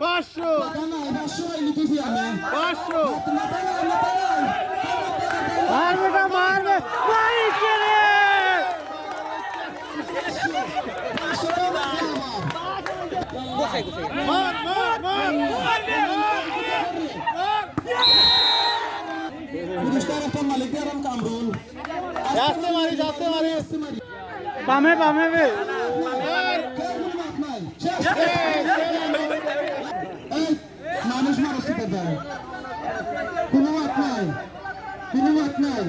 পাঁচশো। পাঁচশো। মারবে না মারবে। মার মার যাতে মারি যাতে মারি। বামে বামে বে। মানুষ দেয় কোনো মাত নাই কোনো মাত নাই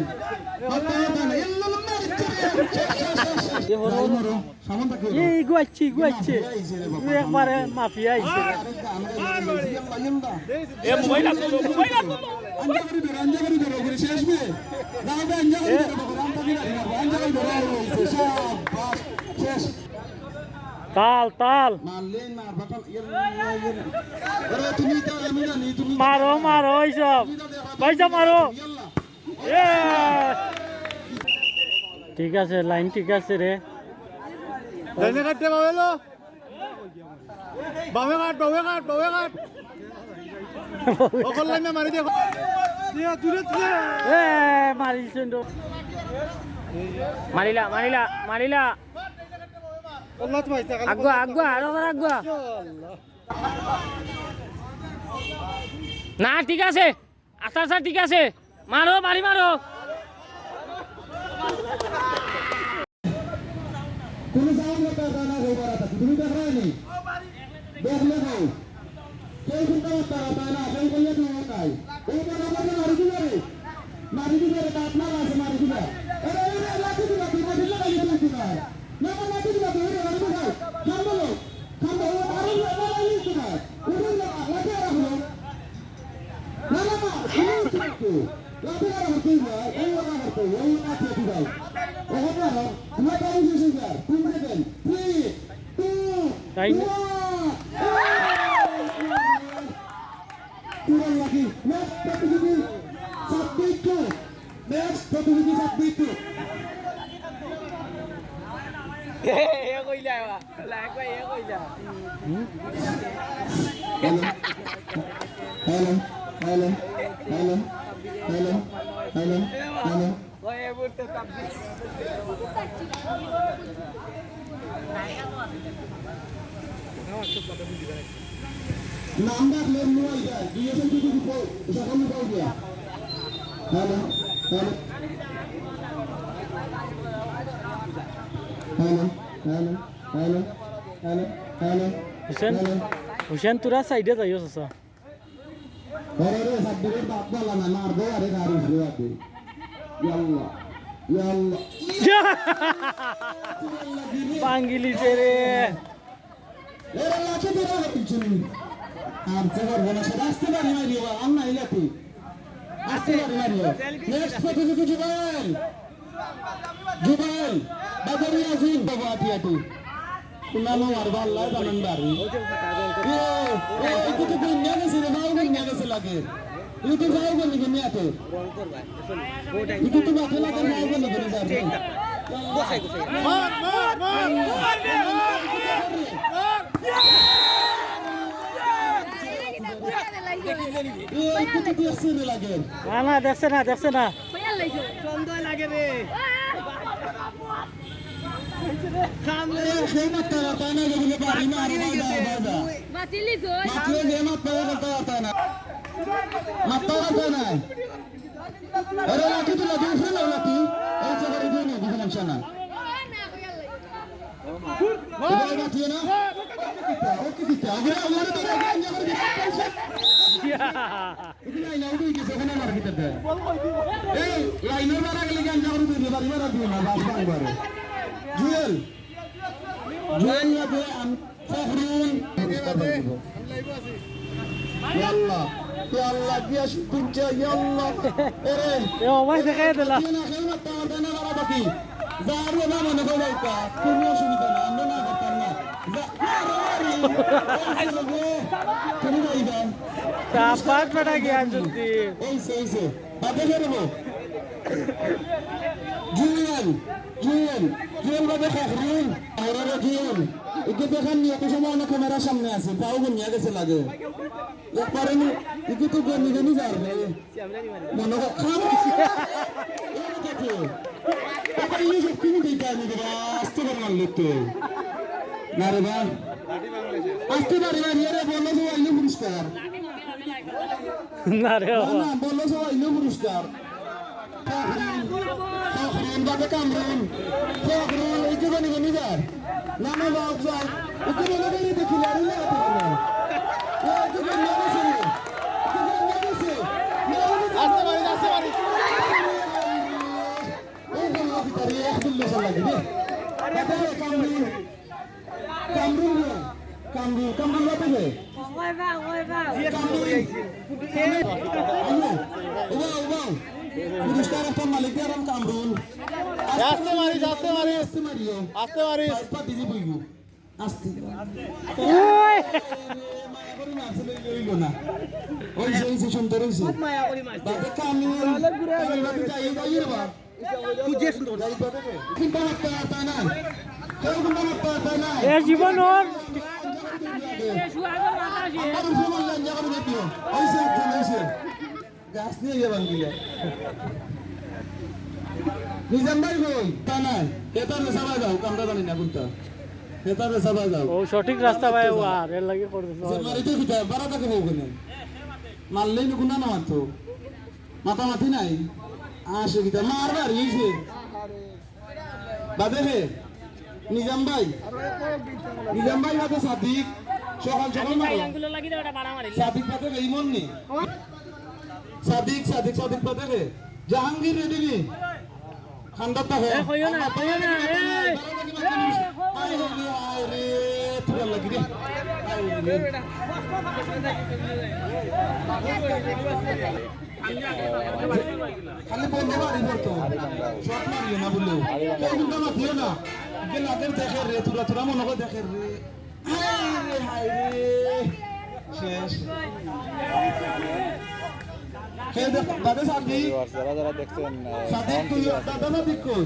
একবারে মাফিয়া আইছে এ মোবাইল আছে মোবাইল আছে তাল তাল। মারো মারো এইসব পয়সা মারো। এ! ঠিক আছে লাইন ঠিক আছে রে। ডাইনে কাটতে পাবে লো। বামে কাট বামে কাট বামে কাট। অকল লাইনে মারি দে। দূরে দূরে। এ মারিলা মারিলা মারিলা। না ঠিক আছে আস্তে আস্তে ঠিক আছে মারো বড় মারি মারি দিবে রে কাট আছে মারি দিবে Time. Kurang lagi. Next satu satu. Next satu satu. Number lane নোয়াই যায় ডিএসএল কি কি সকাল পাও দিয়া hello hello hello hello hello hello hello Hussain Hussain তোরা সাইডে যাইও সসা আরে রে সাব্বিরে বাপ বলা না মার দো আরে গাড়ি শুরু আছে ইয়াল্লাহ ইয়াল্লাহ পাঙ্গিলিছে রে এরা লাঠি দিয়ে কিছু আর খবর বলে সেটা আসতে পারি মারি আন্না ইলাতি আসতে পারি মারি নেক্সট প্রতিযোগী জুবাইল জুবাইল বাদরি আজিম বাবা আটিয়াটি কুনানো আর বাল্লা জানান বাড়ি এ এ কিছু দিন নিয়ে গেছে রে ভাই নিয়ে গেছে লাগে ইউটিউব যাও কোন দিকে নিয়ে আতে ইউটিউব বাতে লাগে যাও কোন দিকে যাবে মার মার মার এ কিছু দিয়ে সিরে লাগে না না দেখছে না দেখছে না সেই মাত্রা তাই না উঠে গেছে ওখানে এই লাইনের গেলে দিও না বাস জুয়েল জুয়েল যাবে ফখরুল। এ অবাই দেখাই দিলা। না কেউ না তার দেনা করা বাকি। যার না কোনো চাপাত বেটা জ্ঞান যদি এই সে এই সে বাদে করব জুয়েল জুয়েল জুয়েল বাদে ফখরুল ওরা জুয়েল একে দেখান নি এত সময় না ক্যামেরার সামনে আছে, পাও গুনিয়া গেছে লাগে। একবারে একে তো গনি গনি যাবে মনে কর খাম। আবার এই সব তুমি দিতে আমি দেবা আস্তে করে মারলে পুরস্কার। না রে না বাবা না বলল যে আইলো পুরস্কার ফখরুল বাদে কামরুল ফখরুল এই যে গনি গনি যার না না বাপ যার ওকে বলে বেরিয়ে দেখি লারি না এই যে গনি গেছে রে এই যে গনি গেছে আসতে পারি আসতে পারি এই বলল ভিতরে আব্দুল্লাহ সাল্লাহ রে দাদা কামরুল কামরুল কামরুল কামরুল বাদে রে ওই বা ওই বা পুরস্কার একটা মালিক আরাম কামরুল আসতে মারিস আসতে মারিস আসতে মারিও আসতে মারিস পাইপা দিদি বইব আসতে ওই মায়া করে মাছ লইল না ওই যে ওই যে সুন্দর হইছে মায়া করি মাছ বাদে কামরুল কামরুল বাদে যাই যাই রে বা তুই যে সুন্দর যাই বাদে কিন্তু মাত্তা তা না কেউ কিন্তু মাত্তা তা না এ জীবন ওর আমার উপর বললেন যে করে দেখিও হইছে গিয়া নিজাম ভাই তা নাই। সাবা যাও কামটা জানি না কোনটা। ও সঠিক রাস্তা ভাই ও আর এর লাগে করে যে মারিতে কিতা বারা তাকে বউ কেন মারলেই নুকুন না মারতো মাথা মাথি নাই। আসে হইছে বাদে হে নিজাম ভাই। নিজাম ভাই বাদে সাদিক। সকাল সকাল মারো। সাদিক পাতে গে ইমন নি। সাদিক সাদিক সাদিক পাতে গে জাহাঙ্গীর রেডি নি। তাহে না, না, খালি বন্ধ বাড়ি পড়তো শট মারিও না বললেও। কেউ কিন্তু মাতিও না। যে লাগের দেখে রে তুরা তুরা মনে করে দেখে রে। হাই রে। শেষ। দাদা সাদি যারা দেখছেন দাদা সাদিক কই?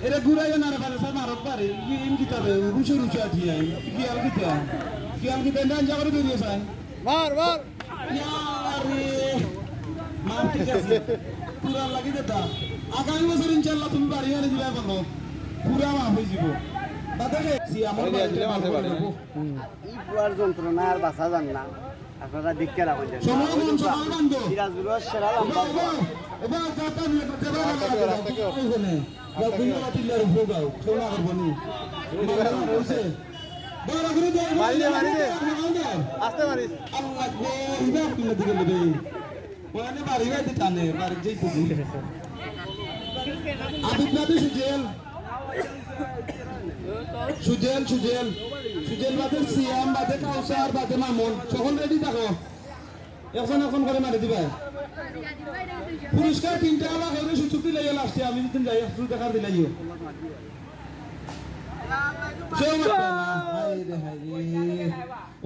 হে এরে ঘুরাই না পারে সার মারত পারে ইম কিতা রে রুচি রুচি আঠি আই কি আর কিতা কি আর কিতা না যাবার দরিয়ে সাই মার মার। ইয়ারে মার ঠিক আছে। পুরা লাগি দেতা আগামী বছর ইনশাআল্লাহ তুমি বাড়ি আনে দিবা বলো পুরা মা হই যাব। বাদে হে সি আমার বাড়িতে মারতে পারে এই পুয়ার যন্ত্রণা আর বাঁচা যান না। আপনারা দিককে রাখুন যান সময় দিন সময় বান্ধ সিরাজগুলো সেরা লম্বা এবার এবার সুজেল সুজেল সুজেল বাদে সিয়াম, বাদে কাউসার, বাদে মামুন। সকল রেডি থাকো। এখন এখন করে মারি দিবা পুরস্কার তিনটা আলাদা করে সুযোগ দিলে লাস্টে আমি যদি যাই একটু দেখার দিলাই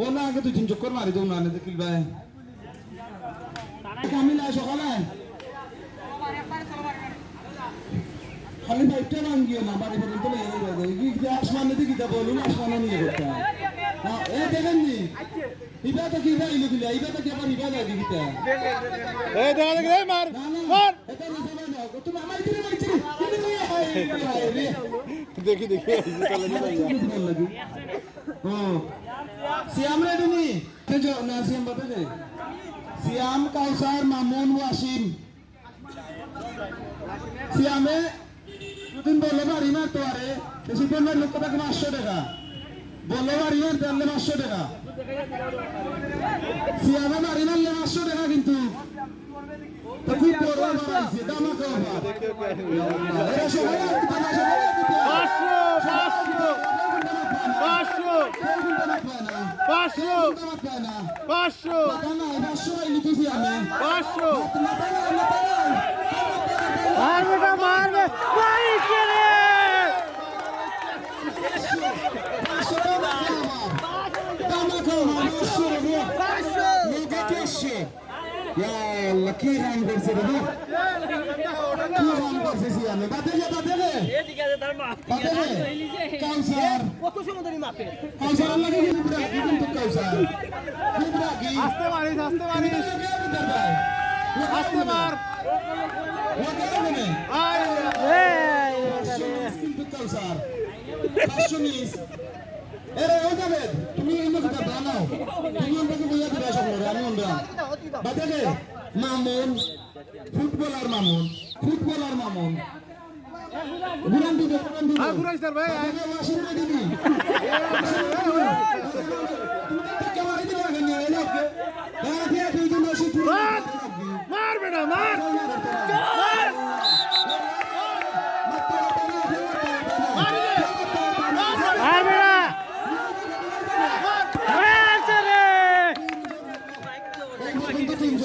ও না, আগে তুই তিন চক্কর মারি দেও, না ভাই কামিলা সকালে খালি বাইকটা ভাঙ্গিও না বাড়ি পর্যন্ত লেগে যাবে আসমানে দিকে বলুন আসমানে নিয়ে করতে এ দেখেন নি ইবা তো কি ভাই ইলো দিলে ইবা তো কি আবার ইবা লাগে কিটা এই দেখা দেখি এই মার না না মার। না তুমি আমার দিকে মারছি কিন্তু কি হাই হাই রে দেখি দেখি সিয়াম রেডি নি তেজো না সিয়াম বাতা যায় সিয়াম কাউসার মামুন ওয়াসিম। সিয়ামে দিন বলবার ইমার তো আরে বেশি পরিমাণ লোক টাকা পাঁচশো টাকা বলবার ইমার জানলে পাঁচশো টাকা সিয়াবা বাড়ি মারলে পাঁচশো টাকা কিন্তু পাঁচশো পাঁচশো পাঁচশো নাই লিখেছি আমি পাঁচশো মাথা নাই মাথা নাই মার বেটা মার বে রে রে কি রান করছে রে? কি রান করছে আমি বাদে গে বাদে গে বাদে গে কাউসার কত সময় মাপে কাউসার আল্লাহ কি বুড়া কিন্তু কাউসার কি কি আস্তে মারিস আস্তে মারিস। আস্তে মার। তুমি মামুন ফুটবলার মামুন ফুটবলার মামুন গুরান দিবে গুরান দিবে আর ঘুরাইস না ভাই আয়। ওয়াশিংটন দিবি ক্যামেরা দিবে কেন এই লোক হ্যাঁ ঠিক আছে তুমি ওয়াশিংটন মার মার বেটা মার মার মার বেটা মারছে রে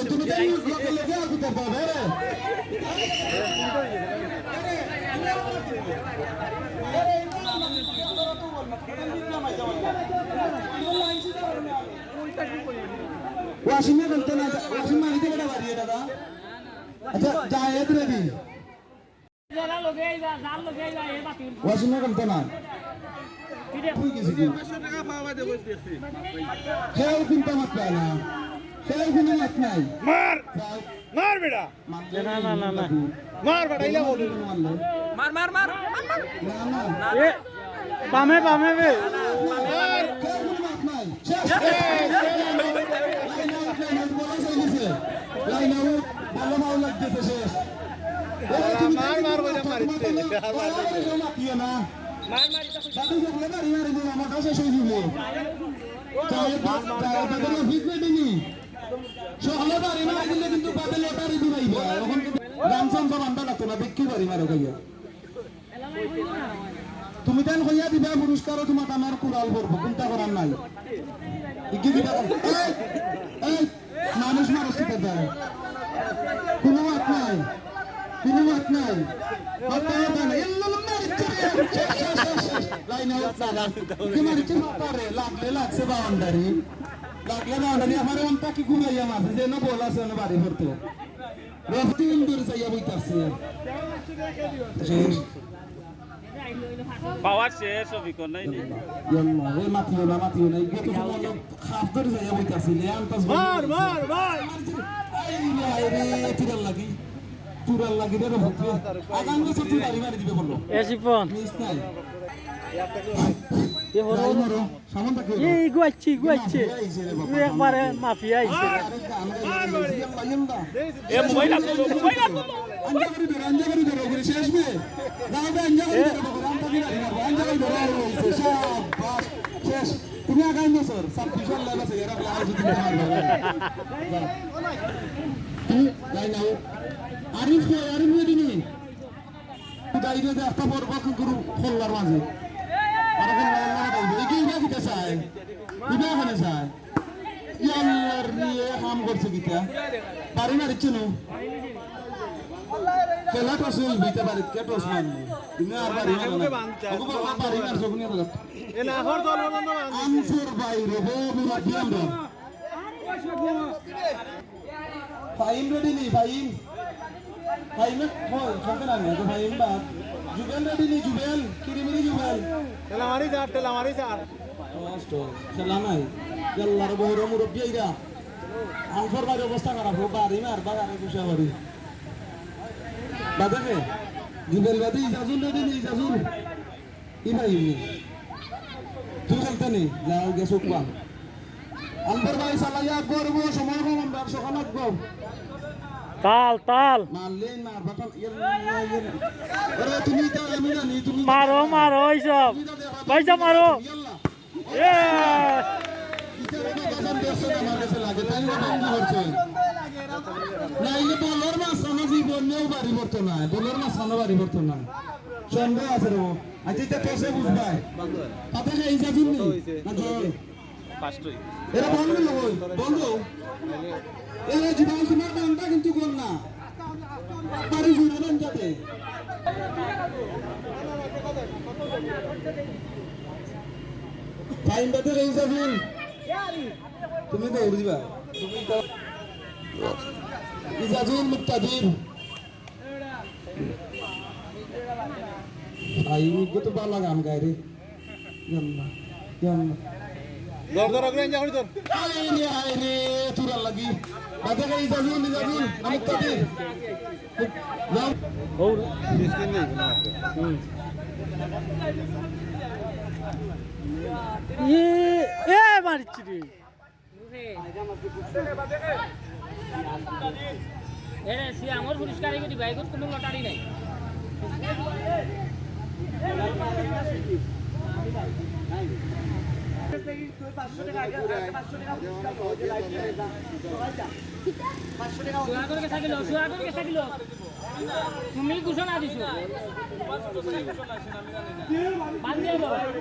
তুমি তাই লোকে লোকে আগুতে পাবে রে ওয়াশিংয়ে বলতে না ওয়াশিং মারিতে কেটে বাড়িয়ে দাদা আচ্ছা জায়েদ রেডি যারা লগে আইবা যার লগে আইবা এ বাতি ওয়াশিংয়ে বলতে না তুই কিছু কি খেয়াল কিন্তু মাত পায় না খেয়াল কিন্তু মাত নাই মার মার বেটা না না না না মার বেটা ইলা বলি মার মার মার না না এ বামে বামে বে মার খেয়াল কিন্তু মাত নাই শেষ লাইন আউট লাইন আউট বলা হয়ে গেছে লাইন আউট ভালো ভালো লাগতো না মারো কইয়া তুমি তেন কইয়া দিবা পুরস্কারও তোমার আমার কুড়াল করব চিন্তা করার নাই দিবা মানুষ মানুষ কি দেয় কোনো মাত নাই, কোনো মাত নাই। পারে লাগলে লাগছে বাউন্ডারি। লাগলে বাউন্ডারি, আমার অন্তা কি ঘুমাইয়া মারছে যে না বল আছে, না বাড়ি ভরতে। রফতি ইন্দুর চাইয়া বইতাছে। শেষ পাওয়ার শেষ অভিজ্ঞতা নাই। নি না না লাগি লাগি বাড়ি একবারে মাফিয়া আইছে। তুমি আগাই বছর ছাব্বিশ আল্লাহ আছে এরা লাগাই যদি মারবে যাই নাও। আরিফ আরিফ রেডি নি গাইরে যে একটা পর্ব গুরু খোল্লার মাঝে আর কোন আল্লাহ গাইবে এই কি ইবা কিটা চাই ইবা কোনে চাই ইয়াল্লার নিয়ে কাম করছে কিটা পারি না দিচ্ছে নো। খেলা টস হই বিতে পারি কে টস মারনি তুমি আর পারি না। ওকে বাবা পারি না সবনি বলে এ না হর দল বন্ধ না আনফুর বাইরে বো মুরাদি আমরা। ফাইম রেডি নি ফাইম ফাইম হয় সঙ্গে না তো ফাইম বা জুবেল রেডি নি জুবেল কিরিমিরি জুবেল। তেলা মারি যা তেলা মারি যা কষ্ট খেলা নাই। আল্লাহর বড় মুরব্বী আইরা। আনফুর বাইরে অবস্থা খারাপ হোক বাড়ি মার বাগানে বসে বাড়ি। বাদাকে জুবেল বাদি ইজাজুল রেডি নি ইজাজুল। ই ফাইম নি। তুই খেলতে নি? যাও গেছো কোয়া আনফুর ভাই সালাইয়া করব সময় কম আমরা সকাল আসব তাল তাল। মারলেন মার বাটান আরে তুমি তো আমি জানি তুমি মারো মারো এইসব পয়সা মারো ইয়াল্লা এ নাইলে বলর মাঝখানে জীবনেও বাড়ি পড়তো না বলর মাঝখানে বাড়ি পড়তো না সন্দেহ আছে রে আচ্ছা এটা তোসে বুঝবাই তাতে এই যাবি না এরা বন্ধ নয় বন্ধ এরা জীবন তোমার দামটা কিন্তু কম না বাড়ি জুড়ে যাতে টাইম বাতে এই যাবেন তুমি দৌড় দিবা তুমি তো ইজাজুল মুক্তাদির। আই মিগে তো বালা গান গায় রে। জান্না জান্না ধর ধর অগ্রাণ যা ধর আইনে আইনে চুরা লাগি। বাতে গাই ইজাজুল ইজাজুল মুক্তাদির। নাম এ এ মারিছি রে। এ সি আমার পরিষ্কার এগুলো কোনো লটারি নাই করে থাকিল থাকিল তুমি ঘোষণা দিছো।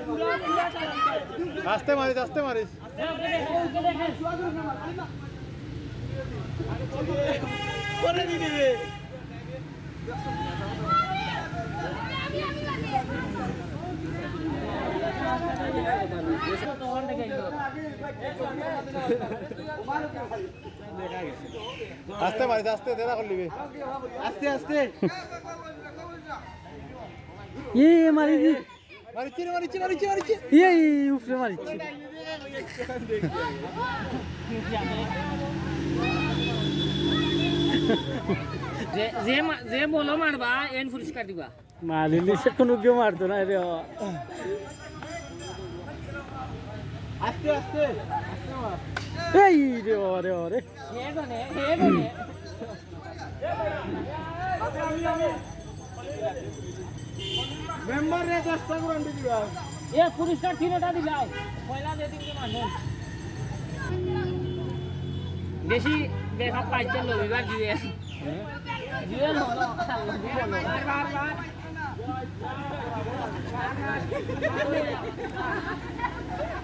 পুরা আস্তে মারিস আস্তে মারিস। আস্তে মারিস আস্তে দেরা করলিবে আস্তে আস্তে। এ মারিছি মারিছি রে। মারিছি মারিছি মারিছি এ উপরে মারিছি যে যে যে বলো মারবা এন পুরস্কার দিবা। মারিলে সে কোনো কেউ মারতো না রে। আস্তে আস্তে। রে বাবা রে বাবা রে হে গনে হে গনে মেম্বার রে চেষ্টা করেন দিবা এ পুরস্কার তিনটা দিলাও পয়লা দিয়ে তিনটে মানুষ বেশি দেখা পাইছে লবিবার দিয়ে দিয়ে লো বার বার বার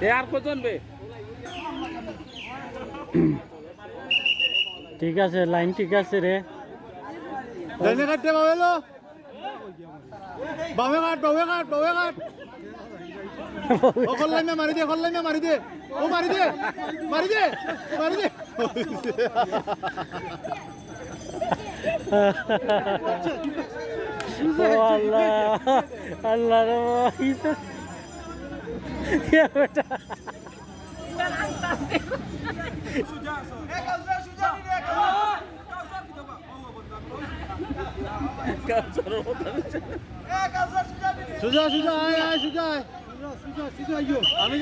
আর আর কজন বে? ঠিক আছে লাইন ঠিক আছে রে ডাইনে কাটতে বাবেলো। বামে কাট বামে কাট বামে কাট ও কল্লাই মে মারি দে কল্লাই মে মারি দে ও মারি দে মারি দে মারি দে ও আল্লাহ আল্লাহ রে বাবা, কি তো- কি সুজা সুজা আয় আয় সুজা আয় সুজা সুজা আইও আমি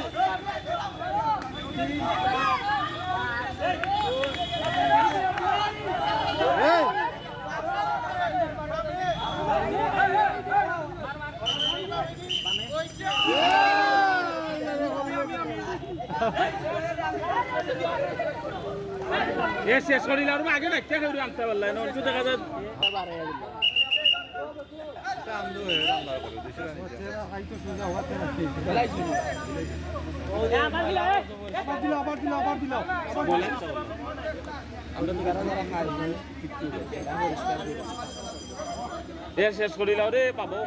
এ শেষ করিলে আর আগে দেখতে আনতে অল্প দেখা যায়। শেষ করিলে রে পাবো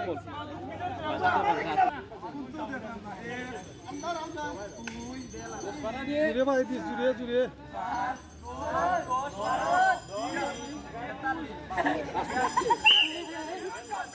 জুড়ে মারি দিস জুড়ে জুড়ে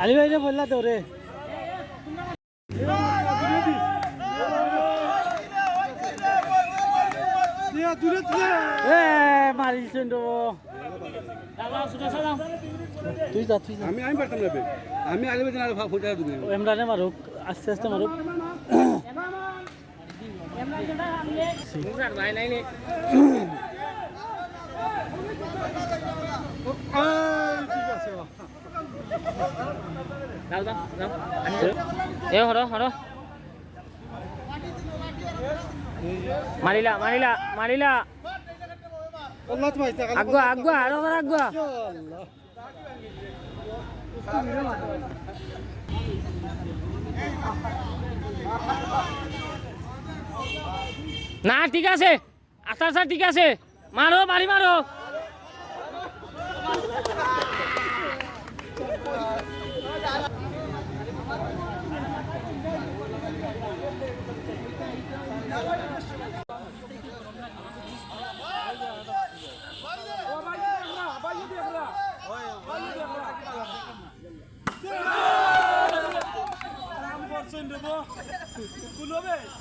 আলি ভাই বললা তো রে মারিছেন তো তুই যা তুই যা। আমি আমি পারতাম না আমি আগে বেদিন আর ফুটা দিবি এমরানে মারুক আস্তে আস্তে মারুক। মারিলা মারিলা মারিলা। আগুয়া আগুয়া আরও আগুয়া। না ঠিক আছে। আস্তে আস্তে ঠিক আছে। মারো বাড়ি মারো। প্রবেশ